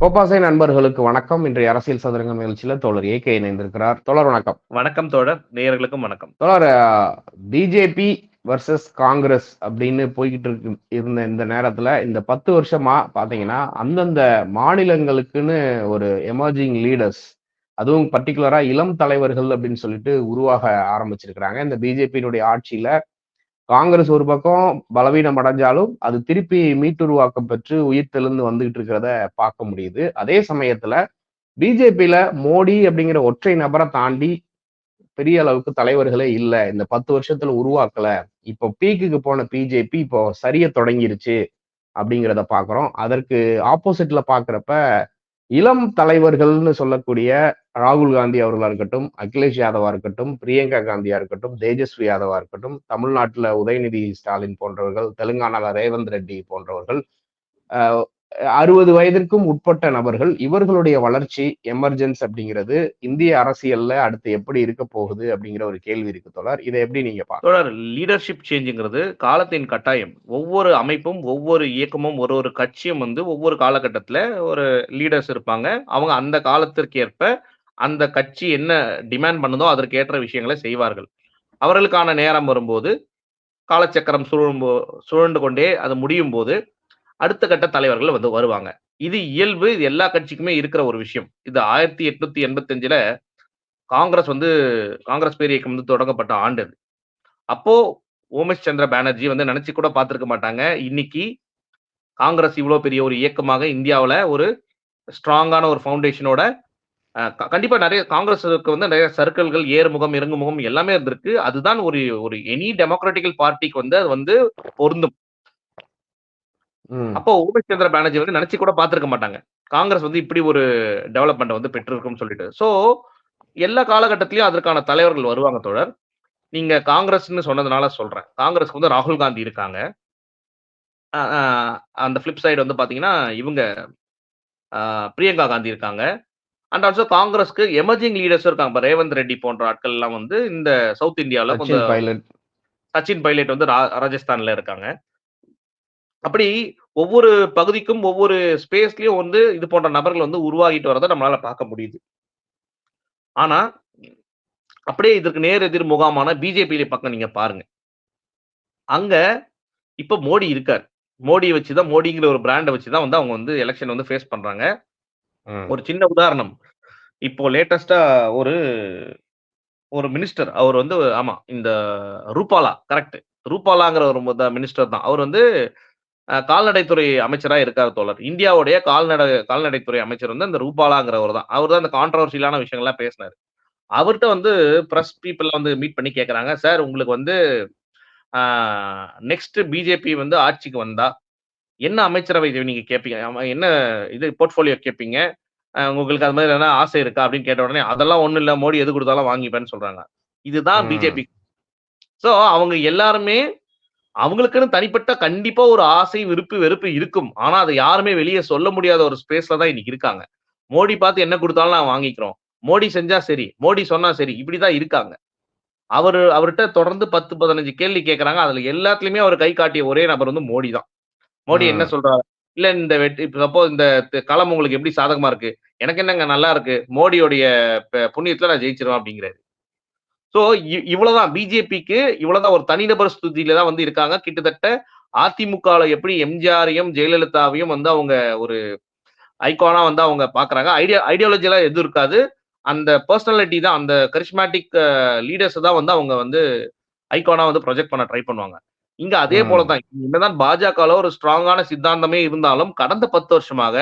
கோப்பாசை நண்பர்களுக்கு வணக்கம். இன்றைய அரசியல் சதுரங்க நிகழ்ச்சியில தோழர் ஏகே இணைந்திருக்கிறார். தோழர் வணக்கம். வணக்கம் தோழர். நேயர்களுக்கும் வணக்கம். தோழர் பிஜேபி வர்சஸ் காங்கிரஸ் அப்படின்னு போய்கிட்டு இருக்கு இருந்த இந்த நேரத்துல இந்த பத்து வருஷமா பாத்தீங்கன்னா அந்தந்த மாநிலங்களுக்குன்னு ஒரு எமர்ஜிங் லீடர்ஸ் அதுவும் பர்டிகுலரா இளம் தலைவர்கள் அப்படின்னு சொல்லிட்டு உருவாக ஆரம்பிச்சிருக்கிறாங்க. இந்த பிஜேபியினுடைய ஆட்சியில காங்கிரஸ் ஒரு பக்கம் பலவீனம் அடைஞ்சாலும் அது திருப்பி மீட்டுருவாக்கம் பெற்று உயிர் தெளிந்து வந்துகிட்டு இருக்கிறத பார்க்க முடியுது. அதே சமயத்துல பிஜேபியில மோடி அப்படிங்கிற ஒற்றை நபரை தாண்டி பெரிய அளவுக்கு தலைவர்களே இல்லை. இந்த பத்து வருஷத்துல உருவாக்கல. இப்போ பீக்குக்கு போன பிஜேபி இப்போ சரிய தொடங்கிருச்சு அப்படிங்கிறத பாக்குறோம் அதற்கு ஆப்போசிட்ல பாக்குறப்ப இளம் தலைவர்கள்னு சொல்லக்கூடிய ராகுல் காந்தி அவர்களாக இருக்கட்டும் அகிலேஷ் யாதவா இருக்கட்டும் பிரியங்கா காந்தியா இருக்கட்டும் தேஜஸ்வி யாதவா இருக்கட்டும் தமிழ்நாட்டில் உதயநிதி ஸ்டாலின் போன்றவர்கள் தெலுங்கானால ரேவந்த் ரெட்டி போன்றவர்கள் அறுபது வயதிற்கும் உட்பட்ட நபர்கள் இவர்களுடைய வளர்ச்சி எமர்ஜென்ஸ் அப்படிங்கிறது இந்திய அரசியல்ல அடுத்து எப்படி இருக்க போகுது அப்படிங்கிற ஒரு கேள்வி இருக்கு தொடர் இதை எப்படி நீங்க பாக்க தொடர் லீடர்ஷிப் சேஞ்சுங்கிறது காலத்தின் கட்டாயம். ஒவ்வொரு அமைப்பும் ஒவ்வொரு இயக்கமும் ஒரு ஒரு கட்சியும் வந்து ஒவ்வொரு காலகட்டத்துல ஒரு லீடர்ஸ் இருப்பாங்க. அவங்க அந்த காலத்திற்கேற்ப அந்த கட்சி என்ன டிமாண்ட் பண்ணுதோ அதற்கு ஏற்ற விஷயங்களை செய்வார்கள். அவர்களுக்கான நேரம் வரும்போது காலச்சக்கரம் சுழலும் சுழண்டு கொண்டே அது முடியும் போது அடுத்த கட்ட தலைவர்கள் வந்து வருவாங்க. இது இயல்பு இது எல்லா கட்சிக்குமே இருக்கிற ஒரு விஷயம். இது ஆயிரத்தி எட்நூத்தி எண்பத்தஞ்சில் காங்கிரஸ் வந்து காங்கிரஸ் பேர் இயக்கம் வந்து தொடங்கப்பட்ட ஆண்டு அது. அப்போ ஓமேஷ் சந்திர பானர்ஜி வந்து நினைச்சு கூட பார்த்துருக்க மாட்டாங்க. இன்னைக்கு காங்கிரஸ் இவ்வளோ பெரிய ஒரு இயக்கமாக இந்தியாவில் ஒரு ஸ்ட்ராங்கான ஒரு ஃபவுண்டேஷனோட கண்டிப்பா நிறைய காங்கிரஸுக்கு வந்து நிறைய சர்க்கிள்கள் ஏறுமுகம் இறங்குமுகம் எல்லாமே இருந்திருக்கு. அதுதான் ஒரு ஒரு எனி டெமோக்ராட்டிக்கல் பார்ட்டிக்கு வந்து அது வந்து பொருந்தும். அப்போ உமேஷ் சந்திர பானர்ஜி வந்து நினைச்சு கூட பார்த்திருக்க மாட்டாங்க. காங்கிரஸ் வந்து இப்படி ஒரு டெவலப்மெண்ட் வந்து பெற்றிருக்கும்னு சொல்லிட்டு. சோ எல்லா காலகட்டத்திலயும் அதற்கான தலைவர்கள் வருவாங்க தோழர். நீங்க காங்கிரஸ்னு சொன்னதுனால சொல்றேன். காங்கிரஸ்க்கு வந்து ராகுல் காந்தி இருக்காங்க. அந்த பிளிப் சைடு வந்து பாத்தீங்கன்னா இவங்க பிரியங்கா காந்தி இருக்காங்க. அண்ட் ஆல்சோ காங்கிரஸ்க்கு எமர்ஜிங் லீடர்ஸ் இருக்காங்க ரேவந்த் ரெட்டி போன்ற ஆட்கள் எல்லாம் வந்து இந்த சவுத் இந்தியாவில் கொஞ்சம் சச்சின் பைலட் வந்து ராஜஸ்தான்ல இருக்காங்க. அப்படி ஒவ்வொரு பகுதிக்கும் ஒவ்வொரு ஸ்பேஸ்லயும் வந்து இது போன்ற நபர்கள் வந்து உருவாகிட்டு வரதை நம்மளால பார்க்க முடியுது. ஆனா அப்படியே இதற்கு நேர் எதிர் முகாமான பிஜேபி பக்கம் நீங்க பாருங்க. அங்க இப்ப மோடி இருக்கார். மோடியை வச்சுதான் மோடிங்கிற ஒரு பிராண்டை வச்சுதான் வந்து அவங்க வந்து எலெக்ஷன் வந்து ஃபேஸ் பண்றாங்க. ஒரு சின்ன உதாரணம். இப்போ லேட்டஸ்டா ஒரு ஒரு மினிஸ்டர் அவர் வந்து ஆமா இந்த ரூபாலா கரெக்ட் ரூபாலாங்கிற ஒரு மினிஸ்டர் தான். அவர் வந்து கால்நடைத்துறை அமைச்சராக இருக்கார் தோழர். இந்தியாவுடைய கால்நடை கால்நடைத்துறை அமைச்சர் வந்து அந்த ரூபாலாங்கிறவர் தான். அவர் தான் அந்த கான்ட்ரவர்சியலான விஷயங்கள்லாம் பேசினார். அவர்கிட்ட வந்து ப்ரெஸ் பீப்புளை வந்து மீட் பண்ணி கேட்குறாங்க சார் உங்களுக்கு வந்து நெக்ஸ்ட் பிஜேபி வந்து ஆட்சிக்கு வந்தா என்ன அமைச்சரவை நீங்க கேட்பீங்க என்ன இது போர்ட்ஃபோலியோ கேட்பீங்க உங்களுக்கு அது மாதிரி என்ன ஆசை இருக்கா? அப்படின்னு கேட்ட உடனே அதெல்லாம் ஒண்ணும் இல்ல மோடி எது கொடுத்தாலும் வாங்கிப்பேன்னு சொல்றாங்க. இதுதான் பிஜேபி. சோ அவங்க எல்லாருமே அவங்களுக்குன்னு தனிப்பட்ட கண்டிப்பா ஒரு ஆசை விருப்பு வெறுப்பு இருக்கும். ஆனா அதை யாருமே வெளியே சொல்ல முடியாத ஒரு ஸ்பேஸ்ல தான் இன்னைக்கு இருக்காங்க. மோடி பார்த்து என்ன கொடுத்தாலும் நான் வாங்கிக்கிறோம். மோடி செஞ்சா சரி மோடி சொன்னா சரி இப்படிதான் இருக்காங்க. அவர் அவர்கிட்ட தொடர்ந்து பத்து பதினஞ்சு கேள்வி கேட்கறாங்க அதுல எல்லாத்துலயுமே அவர் கை காட்டிய ஒரே நபர் வந்து மோடி தான். மோடி என்ன சொல்றாரு? இல்ல இந்த வெற்றி சப்போ இந்த களம் உங்களுக்கு எப்படி சாதகமா இருக்கு? எனக்கு என்னங்க நல்லா இருக்கு? மோடியோடைய புண்ணியத்துல நான் ஜெயிச்சிருவேன் அப்படிங்கிறாரு. சோ இவ்வளவுதான். பிஜேபிக்கு இவ்வளவுதான். ஒரு தனிநபர் ஸ்துதியில தான் வந்து இருக்காங்க. கிட்டத்தட்ட அதிமுகல எப்படி எம்ஜிஆரையும் ஜெயலலிதாவையும் வந்து அவங்க ஒரு ஐகானா வந்து அவங்க பாக்குறாங்க. ஐடியா ஐடியாலஜி எல்லாம் எதுவும் இருக்காது. அந்த பர்சனாலிட்டி தான் அந்த கரிஸ்மேட்டிக் லீடர்ஸ் தான் வந்து அவங்க வந்து ஐகானா வந்து ப்ரொஜெக்ட் பண்ண ட்ரை பண்ணுவாங்க. இங்க அதே போலதான். என்னதான் பாஜகல ஒரு ஸ்ட்ராங்கான சித்தாந்தமே இருந்தாலும் கடந்த பத்து வருஷமாக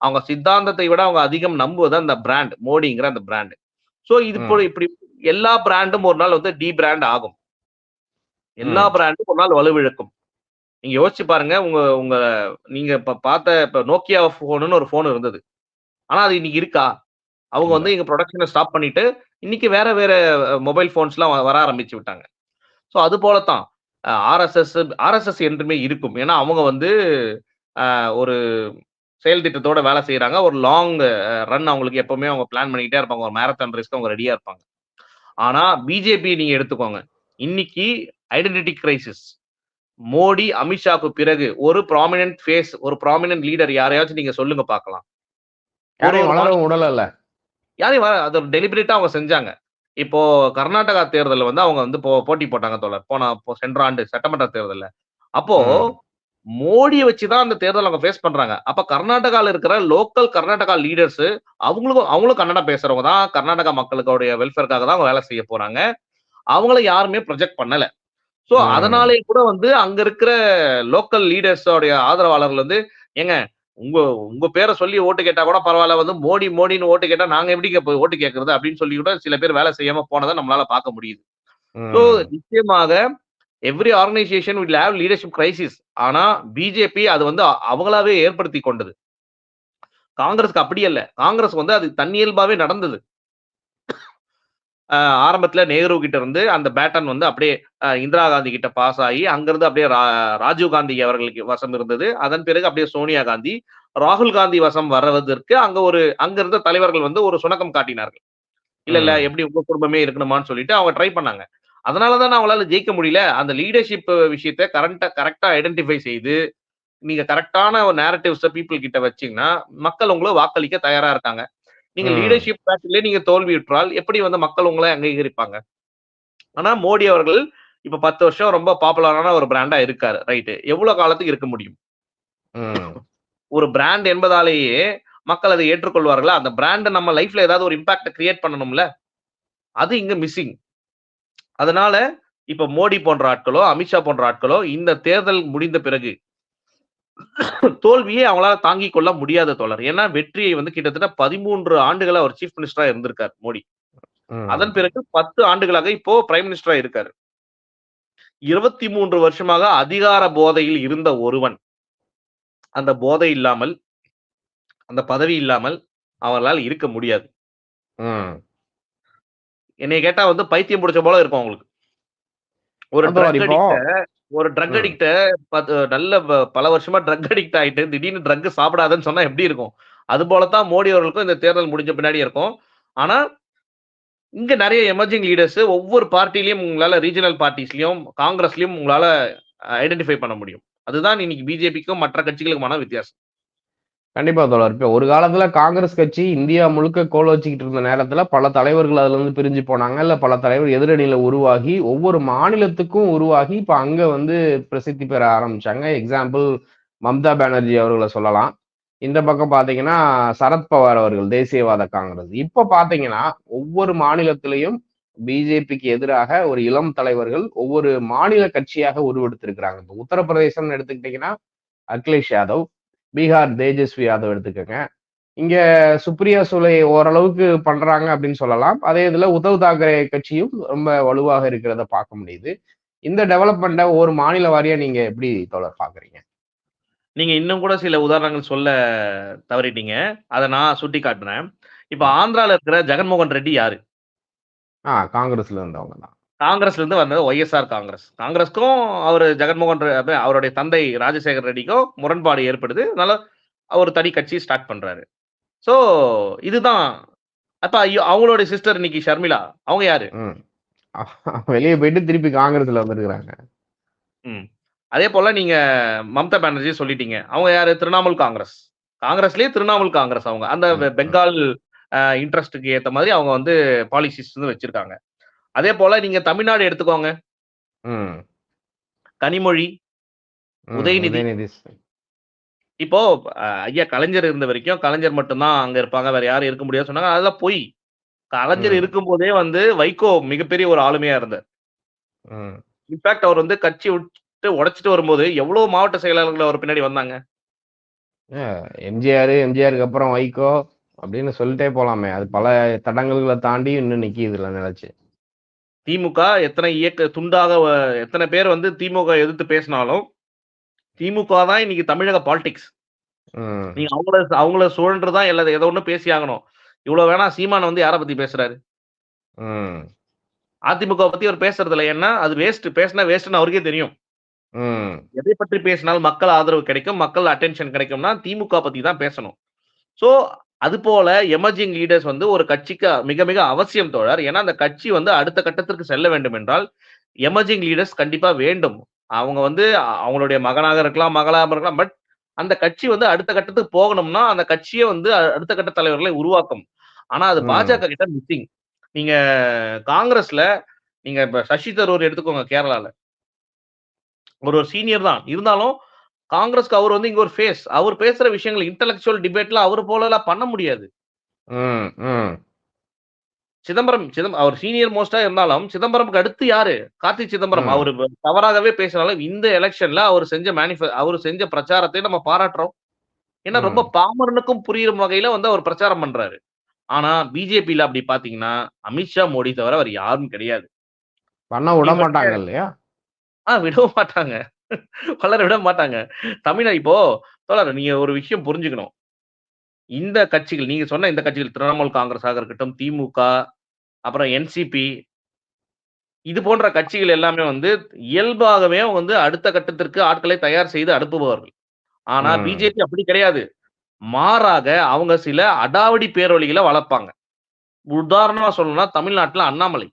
அவங்க சித்தாந்தத்தை விட அவங்க அதிகம் நம்புவது அந்த பிராண்ட் மோடிங்கிற அந்த பிராண்ட் சோ இது போல இப்படி எல்லா பிராண்டும் ஒரு நாள் வந்து டி பிராண்ட் ஆகும். எல்லா பிராண்டும் ஒரு நாள் வலுவிழக்கும். நீங்க யோசிச்சு பாருங்க உங்க உங்க நீங்க இப்ப பார்த்த இப்ப நோக்கியா போனுன்னு ஒரு போன் இருந்தது. ஆனா அது இன்னைக்கு இருக்கா? அவங்க வந்து எங்க ப்ரொடக்ஷனை ஸ்டாப் பண்ணிட்டு இன்னைக்கு வேற வேற மொபைல் போன்ஸ் எல்லாம் வர ஆரம்பிச்சு விட்டாங்க. ஸோ அது போலத்தான் ஆர்எஸ்எஸ் ஆர்எஸ்எஸ் என்றுமே இருக்கும் ஏன்னா அவங்க வந்து ஒரு செயல் திட்டத்தோட வேலை செய்யறாங்க ஒரு லாங் ரன் அவங்களுக்கு எப்பவுமே அவங்க பிளான் பண்ணிக்கிட்டே இருப்பாங்க ஒரு மேரத்தான் ரேஸ்க்கு அவங்க ரெடியா இருப்பாங்க ஆனா பிஜேபி நீங்க எடுத்துக்கோங்க இன்னைக்கு ஐடென்டிட்டி கிரைசிஸ் மோடி, அமித்ஷாக்கு பிறகு ஒரு ப்ராமினன்ட் ஃபேஸ், ஒரு ப்ராமினன்ட் லீடர் யாரையாச்சும் நீங்க சொல்லுங்க பார்க்கலாம். யாரையும் வளரவும் விடலல்ல. யாரையும் வ அத டெலிபரேட்டா அவங்க செஞ்சாங்க. இப்போ கர்நாடகா தேர்தல்ல வந்து அவங்க வந்து போட்டி போட்டாங்க தோழர். போன சென்ற ஆண்டு சட்டமன்ற தேர்தல்ல. அப்போ. மோடிய வச்சு தான் அந்த தேர்தல அவங்க ஃபேஸ் பண்றாங்க. அப்ப கர்நாடகால இருக்கிற லோக்கல் கர்நாடகா லீடர்ஸ் அவங்களுக்கும் அவங்களும் கன்னடம் பேசுறவங்க தான். கர்நாடகா மக்களுடைய வெல்ஃபேர்க்காக தான் அவங்க வேலை செய்ய போறாங்க. அவங்கள யாருமே ப்ரொஜெக்ட் பண்ணல. சோ ம். அதனாலேயே கூட வந்து அங்க இருக்கிற லோக்கல் லீடர்ஸ் உடைய ஆதரவாளர்கள் வந்து, "ஏங்க உங்க உங்க பேர சொல்லி ஓட்டு கேட்டா கூட பரவால்ல. வந்து மோடி மோடின்னு ஓட்டு கேட்டா நாங்க எப்படிங்க போய் ஓட்டு கேட்கறது?" அப்படின்னு சொல்லி கூட சில பேர் வேலை செய்யாம போனத நம்மளால பார்க்க முடியுது. ம். நிச்சயமாக every organisation will have leadership crisis. ஆனா பிஜேபி அது வந்து அவங்களாவே ஏற்படுத்திக் கொண்டது. காங்கிரஸ்க்கு அப்படி அல்ல. காங்கிரஸ் வந்து அது தன்னியல்பாவே நடந்தது. ஆரம்பத்துல நேரு கிட்ட இருந்து அந்த பேட்டன் வந்து அப்படியே இந்திரா காந்தி கிட்ட பாஸ் ஆகி, அங்கிருந்து அப்படியே ராஜீவ் காந்தி அவர்களுக்கு வசம் இருந்தது. அதன் பிறகு அப்படியே சோனியா காந்தி, ராகுல் காந்தி வசம் வருவதற்கு அங்க ஒரு அங்க இருந்த தலைவர்கள் வந்து ஒரு சுணக்கம் காட்டினார்கள். இல்ல, இல்ல. எப்படி உங்க குடும்பமே இருக்கணுமான்னு சொல்லிட்டு அவங்க ட்ரை பண்ணாங்க. அதனால தானே அவங்களால ஜெயிக்க முடியல. அந்த லீடர்ஷிப் விஷயத்த கரண்ட்டா கரெக்ட்டா ஐடென்டிஃபை செய்து, நீங்க கரெக்ட்டான ஒரு நேரேட்டிவ்ஸ பீப்பிள் கிட்ட வச்சீங்கன்னா, மக்கள் உங்கள வாக்களிக்க தயாரா இருக்காங்க. நீங்க. லீடர்ஷிப் பேட்டில்லே நீங்க தோல்வியுற்றால், எப்படி வந்து மக்கள் உங்கள அங்கீகரிப்பாங்க? ஆனா மோடி அவர்கள் இப்ப 10 வருஷம் ரொம்ப பாப்புலரான ஒரு பிராண்டா இருக்காரு. ரைட். எவ்வளவு காலத்துக்கு இருக்க முடியும்? ஒரு பிராண்ட் என்பதாலேயே மக்கள் அதை ஏற்றுக்கொள்வார்களா? அந்த பிராண்ட் நம்ம லைஃப்ல ஏதாவது ஒரு இம்பாக்ட்ட கிரியேட் பண்ணணும்ல. அது இங்க மிஸ்ஸிங். அதனால இப்ப மோடி போன்ற ஆட்களோ, அமித்ஷா போன்ற ஆட்களோ இந்த தேர்தல் முடிந்த பிறகு தோல்வியை அவங்களால தாங்கிக் கொள்ள முடியாத தோழர். ஏன்னா வெற்றியை வந்து கிட்டத்தட்ட 13 ஆண்டுகளா அவர் சீஃப் மினிஸ்டரா இருந்திருக்கார் மோடி. அதன். பிறகு 10 ஆண்டுகளாக இப்போ பிரைம் மினிஸ்டரா இருக்காரு. 23 வருஷமாக அதிகார போதையில் இருந்த ஒருவன், அந்த போதை இல்லாமல், அந்த பதவி இல்லாமல் அவர்களால் இருக்க முடியாது. ம். என்னைய கேட்டா வந்து பைத்தியம் புடிச்ச போல இருக்கும் அவங்களுக்கு. ஒரு ஒரு ட்ரக் பத் நல்ல பல வருஷமா ட்ரக் அடிக்ட் ஆயிட்டு திடீர்னு ட்ரக் சாப்பிடாதன்னு சொன்னா எப்படி இருக்கும்? அதுபோல தான் மோடி அவர்களுக்கும் இந்த தேர்தல் முடிஞ்ச பின்னாடி இருக்கும். ஆனா இங்க நெறைய எமர்ஜிங் லீடர்ஸ் ஒவ்வொரு பார்ட்டிலயும் உங்களால ரீஜினல் பார்ட்டிஸ்லயும், காங்கிரஸ்லயும் உங்களால ஐடென்டிஃபை பண்ண முடியும். அதுதான் இன்னைக்கு பிஜேபிக்கும் மற்ற கட்சிகளுக்குமான வித்தியாசம். கண்டிப்பா தோழர். இப்போ ஒரு காலத்துல காங்கிரஸ் கட்சி இந்தியா முழுக்க கோல் வச்சுக்கிட்டு இருந்த நேரத்துல பல தலைவர்கள் அதுல இருந்து பிரிஞ்சு போனாங்க. இல்ல பல தலைவர் எதிரணியில உருவாகி, ஒவ்வொரு மாநிலத்துக்கும் உருவாகி, இப்ப அங்க வந்து பிரசித்தி பெற ஆரம்பிச்சாங்க. எக்ஸாம்பிள் மம்தா பானர்ஜி அவர்களை சொல்லலாம். இந்த பக்கம் பார்த்தீங்கன்னா, சரத்பவார் அவர்கள் தேசியவாத காங்கிரஸ். இப்ப பார்த்தீங்கன்னா, ஒவ்வொரு மாநிலத்திலையும் பிஜேபிக்கு எதிராக ஒரு இளம் தலைவர்கள் ஒவ்வொரு மாநில கட்சியாக உருவெடுத்திருக்கிறாங்க. இப்ப உத்தரப்பிரதேசம்னு எடுத்துக்கிட்டீங்கன்னா, அகிலேஷ் யாதவ், பீகார் தேஜஸ்வி யாதவ் எடுத்துக்கங்க. இங்க சுப்ரியா சுலே ஓரளவுக்கு பண்றாங்க அப்படின்னு சொல்லலாம். அதே இதுல உத்தவ் தாக்கரே கட்சியும் ரொம்ப வலுவாக இருக்கிறத பார்க்க முடியுது. இந்த டெவலப்மெண்ட்ட ஒவ்வொரு மாநில வாரியா நீங்க எப்படி தோழர் பார்க்குறீங்க? நீங்க இன்னும் கூட சில உதாரணங்கள் சொல்ல தவறிட்டீங்க. அத நான் சுட்டிக்காட்டுறேன். இப்ப ம். ஆந்திரால இருக்கிற ஜெகன்மோகன் ரெட்டி யாரு? ஆ காங்கிரஸ்ல இருந்தவங்க தான். காங்கிரஸ்ல இருந்து வந்தது ஒய்எஸ்ஆர் காங்கிரஸ். காங்கிரஸ்க்கும் அவரு ஜெகன்மோகன் அவருடைய தந்தை ராஜசேகர் ரெட்டிக்கும் முரண்பாடு ஏற்படுது. அதனால ஒரு தனி கட்சி ஸ்டார்ட் பண்றாரு. சோ இதுதான் அப்ப ஐயோ அவங்களுடைய சிஸ்டர் இன்னைக்கு ஷர்மிளா. அவங்க யாரு? வெளிய போயிட்டு திருப்பி காங்கிரஸ்ல வந்திருக்கிறாங்க. அதே போல நீங்க மம்தா பானர்ஜி சொல்லிட்டீங்க. அவங்க யாரு? திரிணாமுல் காங்கிரஸ். காங்கிரஸ்லயே திரிணாமுல் காங்கிரஸ் அவங்க. அந்த. பெங்கால் அ இன்ட்ரெஸ்ட்க்கு ஏத்த மாதிரி அவங்க வந்து பாலிசிஸ் வந்து வச்சிருக்காங்க. அதே போல நீங்க தமிழ்நாடு எடுத்துக்கோங்க. ம். கனிமொழி. உதயநிதி. இப்போ ஐயா கலைஞர் இருந்த வரைக்கும் கலைஞர் மட்டும் தான் அங்க இருப்பாங்க. வேற யாரும் இருக்க முடியாதுன்னு சொன்னாங்க. அதெல்லாம் பொய். கலைஞர் ம். இருக்கும்போதே வந்து வைகோ மிகப்பெரிய ஒரு ஆளுமையா இருந்தார். ம். இன்பாக்ட் அவர் வந்து கட்சி விட்டு உடைச்சுட்டு வரும்போது எவ்வளவு மாவட்ட செயலாளர்கள் அவர் பின்னாடி வந்தாங்க. எம்ஜிஆர், எம்ஜிஆருக்கு அப்புறம் வைகோ அப்படின்னு சொல்லிட்டே போலாமே. அது பல தடங்கல்கள தாண்டி இன்னும் நிக்கிதுல்ல நிலைச்சு. திமுக எத்தனை இயக்க துண்டாக எத்தன பேர் வந்து திமுக எதிர்த்து பேசினாலும், திமுக தான் இன்னைக்கு தமிழக பாலிடிக்ஸ். நீங்க அவங்கள அவங்கள சுழன்று தான் எல்லா ஏதோ ஒண்ணு பேசி ஆகணும். இவ்வளவு வேணா சீமான் வந்து யார பத்தி பேசுறாரு? அதிமுக பத்தி அவர் பேசுறது இல்ல. ஏன்னா, அது வேஸ்ட். பேசினா வேஸ்ட்ன்னு அவருக்கே தெரியும். எதை பற்றி பேசினால் மக்கள் ஆதரவு கிடைக்கும், மக்கள் அட்டென்ஷன் கிடைக்கும்னா, திமுக பத்தி தான் பேசணும். சோ, அதுபோல எமர்ஜிங் லீடர்ஸ் வந்து ஒரு கட்சிக்கு மிக மிக அவசியம் தோழர். ஏன்னா, அந்த கட்சி வந்து அடுத்த கட்டத்திற்கு செல்ல வேண்டும் என்றால், எமர்ஜிங் லீடர்ஸ் கண்டிப்பா வேண்டும். அவங்க வந்து அவங்களுடைய மகனாக இருக்கலாம் மகளாக இருக்கலாம் பட் அந்த கட்சி வந்து அடுத்த கட்டத்துக்கு போகணும்னா அந்த கட்சியை வந்து அடுத்த கட்ட தலைவர்களை உருவாக்கும் ஆனா அது. பாஜக கிட்ட மிஸ்ஸிங் நீங்க காங்கிரஸ்ல நீங்க இப்ப சசி தரூர் எடுத்துக்கோங்க கேரளால ஒரு ஒரு சீனியர் தான் இருந்தாலும் காங்கிரஸ்க்கு அவர் வந்து இங்க ஒரு ஃபேஸ் அவர் பேசுற விஷயங்கள் இன்டெலக்சுவல் டிபேட்ல அவர் போல எல்லாம் பண்ண முடியாது. சிதம்பரம் சிதம்பரம் அவர் சீனியர் மோஸ்டா இருந்தாலும் சிதம்பரம்க்கு அடுத்து யாரு? கார்த்தி சிதம்பரம். அவர் தவறாகவே பேசினாலும் இந்த எலெக்ஷன்ல அவர் செஞ்ச மேனிஃபெ அவர் செஞ்ச பிரச்சாரத்தை நம்ம பாராட்டுறோம். ஏன்னா. ரொம்ப பாமரனுக்கும் புரியுற வகையில வந்து அவர் பிரச்சாரம் பண்றாரு. ஆனா பிஜேபியில அப்படி பாத்தீங்கன்னா அமித்ஷா மோடி தவிர அவர் யாரும் கிடையாது. பண்ண விட மாட்டாங்க இல்லையா? ஆ விடவும் மாட்டாங்க. வளர விட மாட்டாங்க. தமிழ இப்போ தோழர் நீங்க ஒரு விஷயம் புரிஞ்சுக்கணும். இந்த கட்சிகள் நீங்க சொன்ன இந்த கட்சிகள் திரிணாமுல் காங்கிரஸாக இருக்கட்டும் திமுக அப்புறம் என்சிபி இது போன்ற கட்சிகள் எல்லாமே வந்து இயல்பாகவே வந்து அடுத்த கட்டத்திற்கு ஆட்களை தயார் செய்து அனுப்புபவர்கள். ஆனா. பிஜேபி அப்படி கிடையாது. மாறாக அவங்க சில அடாவடி பேரொழிகளை வளர்ப்பாங்க. உதாரணமா சொல்லணும்னா தமிழ்நாட்டுல அண்ணாமலை.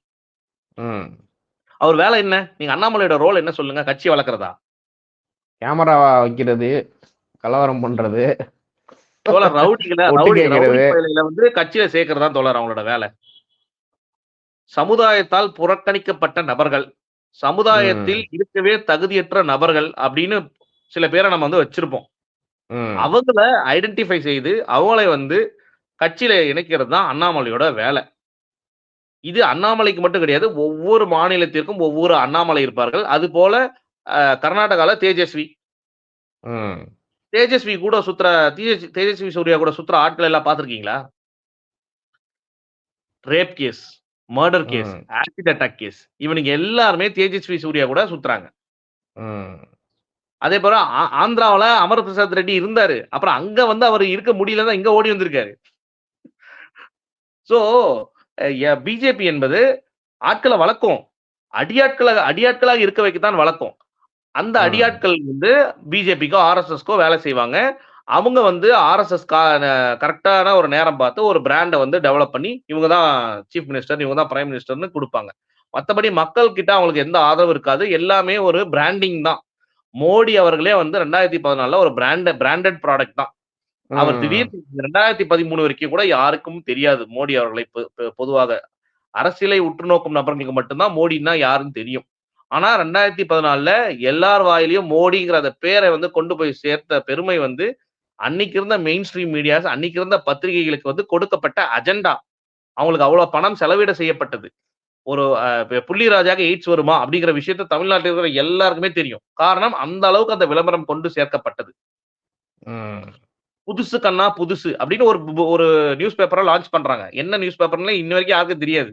அவர் வேலை என்ன? நீங்க அண்ணாமலையோட ரோல் என்ன சொல்லுங்க? கட்சி வளர்க்கறதா? கேமரா வைக்கிறது கலவரம் பண்றது. தோழர் ரவுடிகளை வந்து கட்சியில சேர்க்கறதா தோழர் அவங்களோட வேலை? சமுதாயத்தால் புறக்கணிக்கப்பட்ட நபர்கள் சமுதாயத்தில் இருக்கவே தகுதியற்ற நபர்கள் அப்படின்னு சில பேரை நம்ம வந்து வச்சிருப்போம். அவங்கள ஐடென்டிஃபை செய்து அவங்களை வந்து கட்சியில இணைக்கிறது தான் அண்ணாமலையோட வேலை. இது அண்ணாமலைக்கு மட்டும் கிடையாது. ஒவ்வொரு மாநிலத்திற்கும் ஒவ்வொரு அண்ணாமலை இருப்பார்கள். அது போல கர்நாடகால தேஜஸ்வி. தேஜஸ்வி கூட சுத்துற தேஜஸ்- தேஜஸ்வி சூர்யா கூட சுத்துற ஆட்கள் எல்லாம் பாத்திருக்கீங்களா rape case murder case. Acid attack case இவனுங்க எல்லாருமே தேஜஸ்வி சூர்யா கூட சுத்துறாங்க. அதே போல ஆந்திராவுல அமர் பிரசாத் ரெட்டி இருந்தாரு. அப்புறம் அங்க வந்து அவர் இருக்க முடியல தான் இங்க ஓடி வந்திருக்காரு. சோ பிஜேபி என்பது ஆட்களை வளர்க்கும். அடியாட்களை அடியாட்களாக இருக்க வைக்கத்தான் வளர்க்கும். அந்த. அடியாட்கள் வந்து பிஜேபிக்கோ ஆர்எஸ்எஸ்க்கோ வேலை செய்வாங்க. அவங்க வந்து ஆர்எஸ்எஸ் கரெக்டான ஒரு நேரம் பார்த்து ஒரு பிராண்டை வந்து டெவலப் பண்ணி இவங்க தான் சீஃப் மினிஸ்டர் இவங்க தான் பிரைம் மினிஸ்டர்னு கொடுப்பாங்க. மற்றபடி மக்கள் கிட்ட அவங்களுக்கு எந்த ஆதரவு இருக்காது. எல்லாமே ஒரு பிராண்டிங் தான். மோடி அவர்களே வந்து ரெண்டாயிரத்தி பதினாலுல ஒரு பிராண்ட் பிராண்டட் ப்ராடக்ட் தான். அவர். திடீர்னு ரெண்டாயிரத்தி பதிமூணு வரைக்கும் கூட யாருக்கும் தெரியாது. மோடி அவர்களை பொதுவாக அரசியலை உற்று நோக்கும் நபர்களுக்கு மட்டும்தான் மோடின்னா யாருன்னு தெரியும். ஆனா ரெண்டாயிரத்தி பதினாலுல எல்லார் வாயிலையும் மோடிங்கிற அந்த பேரை வந்து கொண்டு போய் சேர்த்த பெருமை வந்து அன்னைக்கு இருந்த மெயின் ஸ்ட்ரீம் மீடியாஸ் அன்னைக்கு இருந்த பத்திரிகைகளுக்கு வந்து கொடுக்கப்பட்ட அஜெண்டா அவங்களுக்கு அவ்வளவு பணம் செலவிட செய்யப்பட்டது. ஒரு அஹ், இப்ப புள்ளிராஜாக எய்ட்ஸ் வருமா அப்படிங்கிற விஷயத்த தமிழ்நாட்டில் இருக்கிற எல்லாருக்குமே தெரியும். காரணம் அந்த அளவுக்கு அந்த விளம்பரம் கொண்டு சேர்க்கப்பட்டது. புதுசு கண்ணா புதுசு அப்படின்னு ஒரு ஒரு நியூஸ் பேப்பரை லான்ச் பண்றாங்க. என்ன நியூஸ் பேப்பர்னு இன்ன வரைக்கும் யாருக்கும் தெரியாது.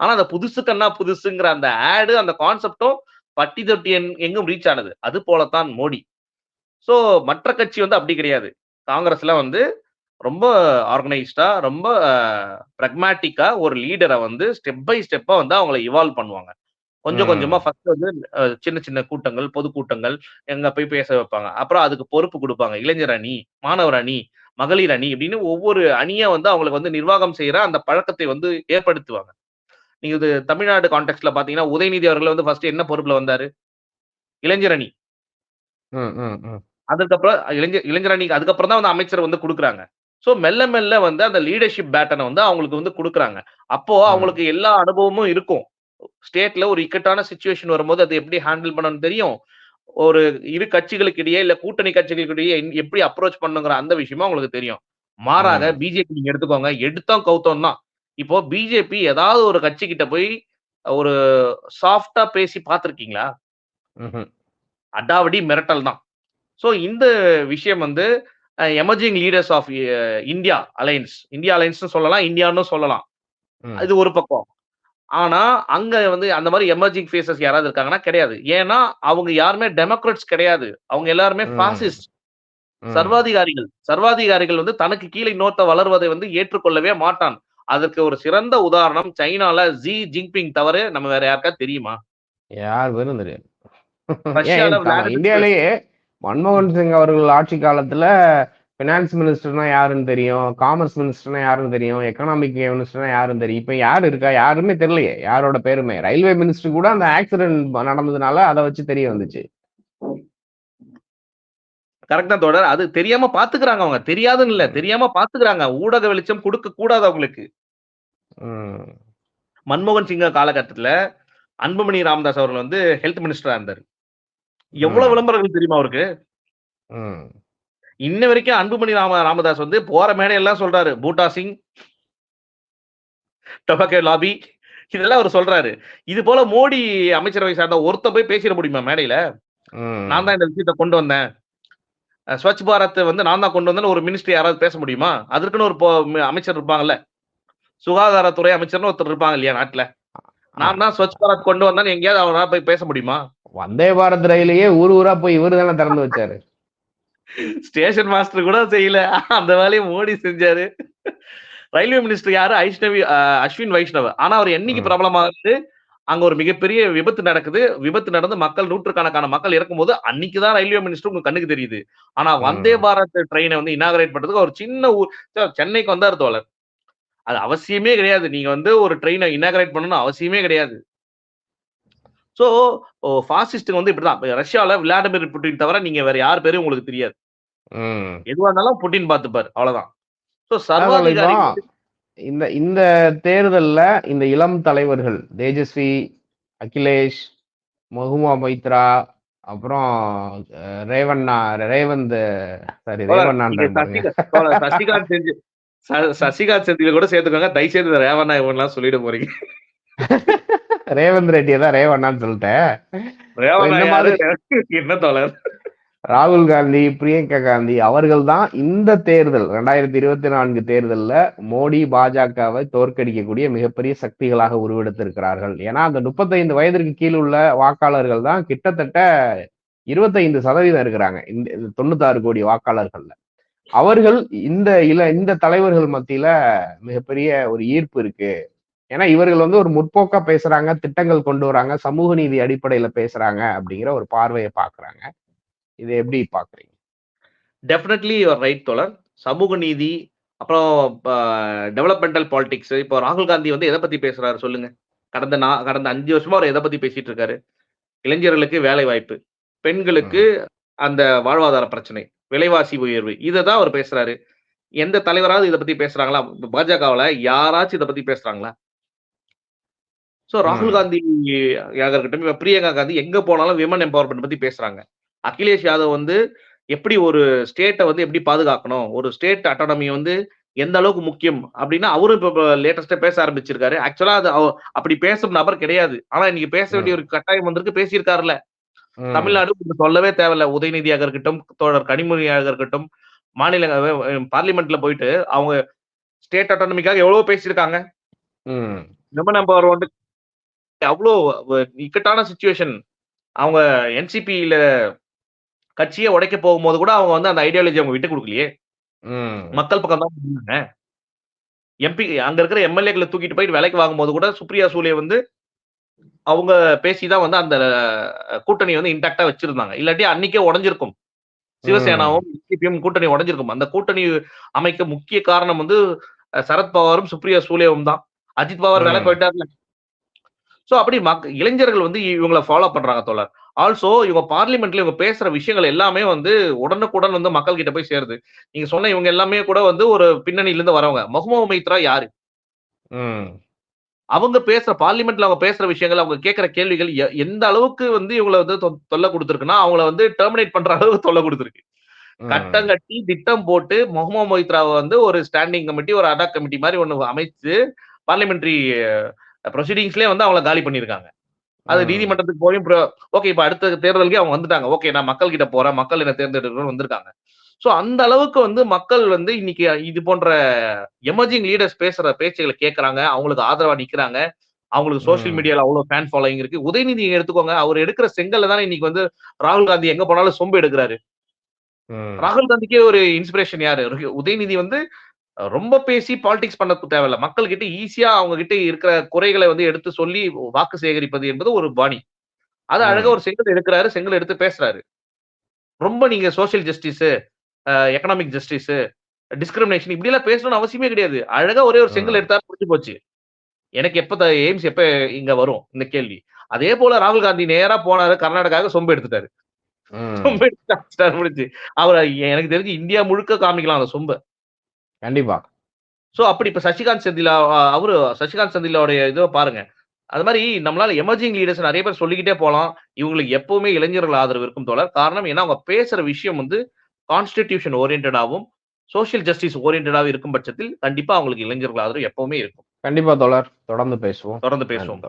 ஆனா அந்த புதுசு கண்ணா புதுசுங்கிற அந்த ஆடு அந்த கான்செப்டும் பட்டி தொட்டி எங்கும் ரீச் ஆனது. அது போலத்தான் மோடி. ஸோ மற்ற கட்சி வந்து அப்படி கிடையாது. காங்கிரஸ்ல வந்து ரொம்ப ஆர்கனைஸ்டா ரொம்ப ப்ரக்மேட்டிக்கா ஒரு லீடரை வந்து ஸ்டெப் பை ஸ்டெப்பா வந்து அவங்கள இவால்வ் பண்ணுவாங்க. கொஞ்சம். கொஞ்சமா ஃபர்ஸ்ட் வந்து சின்ன சின்ன கூட்டங்கள் பொதுக்கூட்டங்கள் எங்க போய் பேச வைப்பாங்க. அப்புறம் அதுக்கு பொறுப்பு கொடுப்பாங்க. இளைஞர் அணி மாணவர் அணி மகளிர் அணி அப்படின்னு ஒவ்வொரு அணியா வந்து அவங்களுக்கு வந்து நிர்வாகம் செய்யற அந்த பழக்கத்தை வந்து ஏற்படுத்துவாங்க. நீங்க இது தமிழ்நாடு கான்டெக்ட்ல பாத்தீங்கன்னா உதயநிதி அவர்கள் வந்து ஃபர்ஸ்ட் என்ன பொறுப்புல வந்தாரு? இளைஞர் அணி. அதுக்கப்புறம் இளைஞர் இளைஞர் அணிக்கு அதுக்கப்புறம் தான் வந்து அமைச்சர் வந்து கொடுக்குறாங்க. சோ மெல்ல மெல்ல வந்து அந்த லீடர்ஷிப் பேட்டனை வந்து அவங்களுக்கு வந்து கொடுக்குறாங்க. அப்போ. அவங்களுக்கு எல்லா அனுபவமும் இருக்கும். ஸ்டேட்ல ஒரு இக்கட்டான சுச்சுவேஷன் வரும்போது அதை எப்படி ஹேண்டில் பண்ணணும்னு தெரியும்? ஒரு இரு கட்சிகளுக்கு இடையே இல்ல கூட்டணி கட்சிகளுக்கு இடையே எப்படி அப்ரோச் பண்ணுங்கிற அந்த விஷயமும் அவங்களுக்கு தெரியும். மாறாக. பிஜேபி நீங்க எடுத்துக்கோங்க. எடுத்தோம் கவுத்தோம் தான். இப்போ பிஜேபி ஏதாவது ஒரு கட்சி கிட்ட போய் ஒரு சாஃப்டா பேசி பார்த்திருக்கீங்களா. அடாவடி மிரட்டல் தான். ஸோ இந்த விஷயம் வந்து emerging leaders of India alliance India alliance சொல்லலாம் இந்தியான்னு சொல்லலாம். இது ஒரு பக்கம். ஆனா அங்க வந்து அந்த மாதிரி எமர்ஜிங் ஃபேஸஸ் யாராவது இருக்காங்கன்னா கிடையாது. ஏன்னா அவங்க யாருமே டெமோக்ராட்ஸ் கிடையாது. அவங்க எல்லாருமே. பாசிஸ்ட். சர்வாதிகாரிகள். சர்வாதிகாரிகள் வந்து தனக்கு கீழே இன்னொருத்த வளர்வதை வந்து ஏற்றுக்கொள்ளவே மாட்டான். அதற்கு ஒரு சிறந்த உதாரணம் சைனால ஜி ஜின்பிங் தவிர நம்ம வேற யாருக்கா தெரியுமா? யார் பேரும் தெரியாது. இந்தியாலேயே மன்மோகன் சிங் அவர்கள் ஆட்சி காலத்துல ஃபினான்ஸ் மினிஸ்டர்னா யாருன்னு தெரியும் காமர்ஸ் மினிஸ்டர்னா யாருன்னு தெரியும் எக்கனாமிக் மினிஸ்டர்னா யாருன்னு தெரியும். இப்ப யார் இருக்கா யாருமே தெரியலையே யாரோட பேருமே. ரயில்வே மினிஸ்டர் கூட அந்த ஆக்சிடென்ட் நடந்ததுனால அதை வச்சு தெரிய வந்துச்சு. கரெக்ட் தொடர் அது தெரியாம பாத்துக்கிறாங்க அவங்க. தெரியாதுன்னு இல்ல. தெரியாம பாத்துக்கிறாங்க. ஊடக வெளிச்சம் கொடுக்க கூடாது அவங்களுக்கு மன்மோகன் சிங்க காலகட்டத்துல அன்புமணி ராமதாஸ் அவர்கள் வந்து ஹெல்த் மினிஸ்டரா இருந்தார். எவ்வளவு. விளம்பரங்கள் தெரியுமா அவருக்கு? இன்ன வரைக்கும் அன்புமணி ராம ராமதாஸ் வந்து போற மேடையெல்லாம் சொல்றாரு. பூட்டா சிங் டொபாக்கோ லாபி இதெல்லாம் அவர் சொல்றாரு. இது போல மோடி அமைச்சரவை சார்ந்த ஒருத்த போய் பேசிட முடியுமா மேடையில. நான் தான் இந்த விஷயத்தை கொண்டு வந்தேன். ஸ்வச் பாரத் வந்து நான் தான் கொண்டு வந்தேன்னு ஒரு மினிஸ்ட்ரி யாராவது பேச முடியுமா? அதற்குன்னு ஒரு அமைச்சர் இருப்பாங்கல்ல. சுகாதாரத்துறை அமைச்சர்னு ஒருத்தர் இருப்பாங்க இல்லையா நாட்டுல? நான் தான் ஸ்வச் பாரத் கொண்டு வந்தேன்னு எங்கேயாவது அவரால் போய் பேச முடியுமா? வந்தே பாரத் ரயிலையே ஊர் ஊரா போய் இவரு தானே திறந்து வச்சாரு. ஸ்டேஷன் மாஸ்டர் கூட செய்யல. அந்த வேலையை மோடி செஞ்சாரு. ரயில்வே மினிஸ்டர் யாரு? ஐஷ்ணவி அஸ்வின் வைஷ்ணவ். ஆனா அவர் என்னைக்கு. பிரபலமாகுது அங்க ஒரு மிகப்பெரிய விபத்து நடக்குது. விபத்து நடந்து மக்கள் நூற்றுக்கணக்கான மக்கள் இறக்கும்போது அன்னைக்குதான் ரயில்வே மினிஸ்டர் உங்க கண்ணுக்கு தெரியுது. ஆனா. வந்தே பாரத் ட்ரெயினை வந்து இனாகரேட் பண்றதுக்கு ஒரு சின்ன ஊர் சென்னைக்கு வந்தாரு தோழர். அது அவசியமே கிடையாது. நீங்க வந்து ஒரு ட்ரெயினை இனாகரேட் பண்ணணும் அவசியமே கிடையாது. சோ பாசிஸ்ட் வந்து இப்படிதான். இப்ப ரஷ்யால விளாடிமிர் புட்டின் தவிர நீங்க வேற யார் பேரும் உங்களுக்கு தெரியாது. எதுவா இருந்தாலும் புட்டின் பார்த்துப்பாரு அவ்வளவுதான். சோ சர்வாதிகாரி இந்த இந்த தேர்தல்ல இந்த இளம் தலைவர்கள் தேஜஸ்வி அகிலேஷ் மகுமா மைத்ரா அப்புறம் ரேவண்ணா ரேவந்த் சாரி தோழர், சசிகாந்த் செஞ்சு சசிகாந்த் செந்தில கூட சேர்த்துக்கோங்க. தயவு செய்து இந்த ரேவண்ணா இவன்லாம் சொல்லிட போறீங்க. ரேவந்த் ரெட்டியை தான் ரேவண்ணான்னு சொல்லிட்டேன். ரேவண்ணா இந்த யாரு? மாதிரி- என்ன தோழர்? ராகுல் காந்தி பிரியங்கா காந்தி அவர்கள் தான் இந்த தேர்தல் ரெண்டாயிரத்தி இருபத்தி நான்கு தேர்தலில் மோடி பாஜகவை தோற்கடிக்கக்கூடிய மிகப்பெரிய சக்திகளாக உருவெடுத்திருக்கிறார்கள். ஏன்னா அந்த முப்பத்தைந்து வயதிற்கு கீழ் உள்ள வாக்காளர்கள் தான் கிட்டத்தட்ட இருபத்தைந்து சதவீதம் இருக்கிறாங்க இந்த தொண்ணூத்தாறு கோடி வாக்காளர்கள்ல. அவர்கள் இந்த இல இந்த தலைவர்கள் மத்தியில மிகப்பெரிய ஒரு ஈர்ப்பு இருக்கு. ஏன்னா இவர்கள் வந்து ஒரு முற்போக்கா பேசுறாங்க திட்டங்கள் கொண்டு வராங்க சமூக நீதி அடிப்படையில பேசுறாங்க அப்படிங்கிற ஒரு பார்வையை பாக்குறாங்க இதை எப்படி பாக்குறீங்க? டெஃபினெட்லி யுவர் ரைட் தோழர். சமூக நீதி அப்புறம் டெவலப்மெண்டல் பாலிடிக்ஸ் இப்போ ராகுல் காந்தி வந்து எதை பத்தி பேசுறாரு சொல்லுங்க. கடந்த நா கடந்த அஞ்சு வருஷமா அவர் எதை பத்தி பேசிட்டு இருக்காரு? இளைஞர்களுக்கு வேலை வாய்ப்பு பெண்களுக்கு அந்த வாழ்வாதார பிரச்சனை விலைவாசி உயர்வு இதை தான் அவர் பேசுறாரு. எந்த தலைவராவது இதை பத்தி பேசுறாங்களா? பாஜகவுல யாராச்சும் இதை பத்தி பேசுறாங்களா? சோ ராகுல். காந்தி யாக இருக்கட்டும் பிரியங்கா காந்தி எங்க போனாலும் விமன் எம்பவர்மெண்ட் பத்தி பேசுறாங்க. அகிலேஷ் யாதவ் வந்து எப்படி ஒரு ஸ்டேட்டை வந்து எப்படி பாதுகாக்கணும்? ஒரு ஸ்டேட் அட்டானமி வந்து எந்த அளவுக்கு முக்கியம்? அப்படின்னா அவரும் இப்ப லேட்டஸ்டா பேச ஆரம்பிச்சிருக்காரு. ஆக்சுவலா அது அப்படி பேசும் நபர் கிடையாது. ஆனா இன்னைக்கு பேச வேண்டிய ஒரு கட்டாயம் வந்திருக்கு. பேசியிருக்காருல்ல. ம். தமிழ்நாடு சொல்லவே தேவையில்ல. உதயநிதியாக இருக்கட்டும் தோழர் கனிமொழியாக இருக்கட்டும் மாநில பார்லிமெண்ட்ல போயிட்டு அவங்க ஸ்டேட் அட்டானமிக்காக எவ்வளவு பேசியிருக்காங்க. ம். விமன் எம்பவர்மெண்ட் அவ்வளோ இக்கட்டான சுச்சுவேஷன் அவங்க என்சிபியில கட்சியை உடைக்க போகும்போது கூட அவங்க வந்து அந்த ஐடியாலஜி அவங்க விட்டு கொடுக்கலையே. மக்கள் பக்கம் தான் எம்பி அங்க இருக்கிற எம்எல்ஏக்களை தூக்கிட்டு போயிட்டு விலைக்கு வாங்கும்போது கூட சுப்ரியா சூலே வந்து அவங்க பேசிதான் வந்து அந்த கூட்டணி வந்து இன்டாக்டா வச்சிருந்தாங்க. இல்லாட்டி அன்னைக்கே உடைஞ்சிருக்கும். சிவசேனாவும் சிபிஎம் கூட்டணி உடைஞ்சிருக்கும். அந்த கூட்டணி அமைக்க முக்கிய காரணம் வந்து சரத்பவாரும் சுப்ரியா சூலேவும் தான். அஜித் பவார் வேலை. போயிட்டார்ல. சோ அப்படி மக் இளைஞர்கள் வந்து இவங்களை ஃபாலோ பண்றாங்க தோழர். ஆல்சோ இவங்க பார்லிமெண்ட்ல இவங்க பேசுற விஷயங்கள் எல்லாமே வந்து உடனுக்குடன் வந்து மக்கள் கிட்ட போய் சேருது. நீங்க சொன்ன இவங்க எல்லாமே கூட வந்து ஒரு பின்னணியில இருந்து வரவங்க. முகமது மைத்ரா யாரு. அவங்க பேசுற பார்லிமெண்ட்ல அவங்க பேசுற விஷயங்கள் அவங்க கேட்கிற கேள்விகள் எந்த அளவுக்கு வந்து இவங்களை வந்து தொல்லை கொடுத்துருக்குன்னா அவங்கள வந்து டெர்மினேட் பண்ற அளவுக்கு தொல்லை கொடுத்துருக்கு. கட்டம் கட்டி திட்டம் போட்டு முகமது மொய்த்ராவை வந்து ஒரு ஸ்டாண்டிங் கமிட்டி ஒரு அடாக் கமிட்டி மாதிரி ஒண்ணு அமைச்சு பார்லிமெண்ட்ரி ப்ரொசீடிங்ஸ்லயே வந்து அவங்கள காலி பண்ணிருக்காங்க அது. நீதிமன்றத்துக்கு போயும் ஓகே இப்ப அடுத்த தேர்தலுக்கு அவங்க வந்துட்டாங்க ஓகே நான் மக்கள் கிட்ட போறேன் மக்கள் என்ன தேர்ந்தெடுக்கணும்னு வந்திருக்காங்க சோ அந்த அளவுக்கு வந்து மக்கள் வந்து இன்னைக்கு இது போன்ற எமர்ஜிங் லீடர்ஸ் பேசுற பேச்சுகளை கேட்கறாங்க அவங்களுக்கு ஆதரவா நிக்கிறாங்க அவங்களுக்கு சோஷியல் ம். மீடியால அவ்வளவு ஃபேன் ஃபாலோயிங் இருக்கு உதயநிதி எடுத்துக்கோங்க அவர் எடுக்கிற செங்கல்ல தானே இன்னைக்கு வந்து ராகுல் காந்தி எங்க போனாலும் சொம்பு எடுக்கிறாரு. ராகுல் காந்திக்கே ஒரு இன்ஸ்பிரேஷன் யாரு. உதயநிதி வந்து ரொம்ப பேசி பாலிடிக்ஸ் பண்ண தேவையில்ல. மக்கள் கிட்ட ஈஸியா அவங்க கிட்ட இருக்கிற குறைகளை வந்து எடுத்து சொல்லி வாக்கு சேகரிப்பது என்பது ஒரு பாணி. அது. அழகா ஒரு செங்கல் எடுக்கிறாரு செங்கல் எடுத்து பேசுறாரு. ரொம்ப நீங்க social justice economic justice discrimination இப்படி எல்லாம் பேசணும்னு அவசியமே கிடையாது. அழகா ஒரே ஒரு செங்கல். எடுத்தா முடிஞ்சு போச்சு. எனக்கு எப்ப எய்ம்ஸ் எப்ப இங்க வரும்? இந்த கேள்வி. அதே போல ராகுல் காந்தி நேரா போனாரு கர்நாடகாவுக்கு சொம்பு எடுத்துட்டாரு. சொம்பு எடுத்து முடிச்சு அவர் எனக்கு தெரிஞ்சு இந்தியா முழுக்க காமிக்கலாம் அந்த சொம்பை. கண்டிப்பா. சோ அப்படி இப்ப சசிகாந்த் செந்திலா அவரு சசிகாந்த் செந்திலாவுடைய இதை பாருங்க. அது மாதிரி நம்மளால எமர்ஜிங் லீடர்ஸ் நிறைய பேர் சொல்லிக்கிட்டே போலாம். இவங்களுக்கு எப்பவுமே இளைஞர்கள் ஆதரவு இருக்கும் தோழர். காரணம் ஏன்னா அவங்க பேசுற விஷயம் வந்து கான்ஸ்டிடியூஷன் ஓரியன்டாவும் சோஷியல் ஜஸ்டிஸ் ஓரியன்டாவும் இருக்கும் பட்சத்தில் கண்டிப்பா அவங்களுக்கு இளைஞர்கள் ஆதரவு எப்பவுமே இருக்கும். கண்டிப்பா தோழர். தொடர்ந்து பேசுவோம். தொடர்ந்து பேசுவோம்